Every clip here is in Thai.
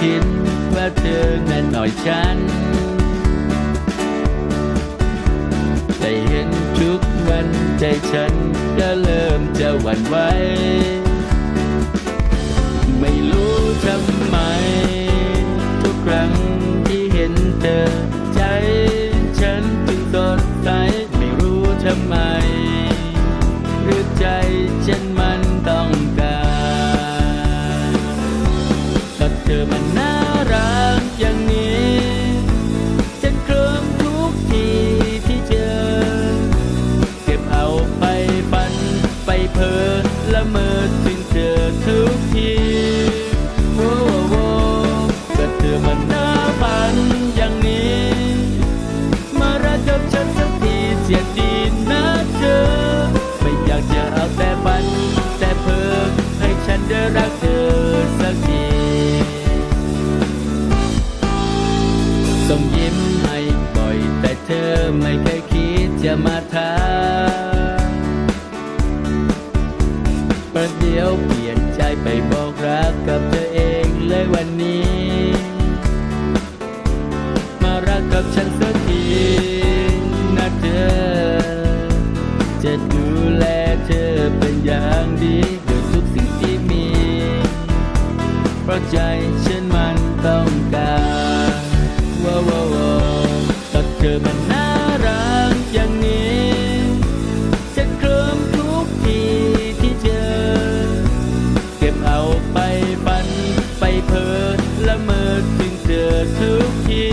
คิดว่าเธอเงินหน่อยฉัน แต่เห็นทุกวันใจฉันก็เริ่มจะหวั่นไหว จะรักเธอสักทีส่งยิ้มให้บ่อย แต่เธอไม่เคยคิดจะมาทาประเดี๋ยวเปลี่ยนใจไปบอกรักกับเธอเองเลยวันนี้ ใจฉันมันต้องการว้าวว้าวว้าวก็เธอมันน่ารักอย่างนี้ฉันเคลิ้มทุกทีที่เจอ เก็บเอาไปฝันไปเพ้อละเมอถึงเธอทุกที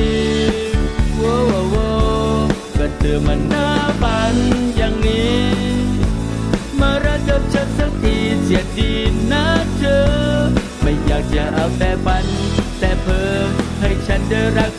ว้าวว้าวก็เธอมันน่าฝันอย่างนี้ มารักกับฉันสักทีเสียดีนะเธอ ไม่อยากจะเอาแต่ฝัน แต่เพ้อให้ฉันได้รัก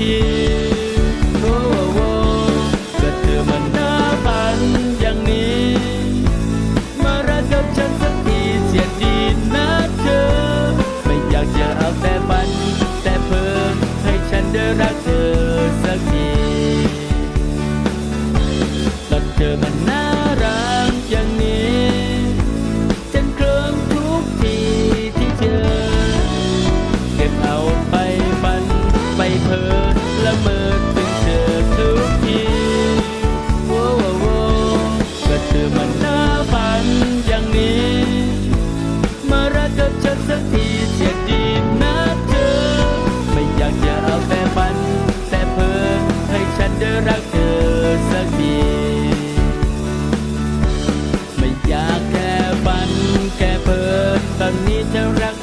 ทุ นี้จะรัก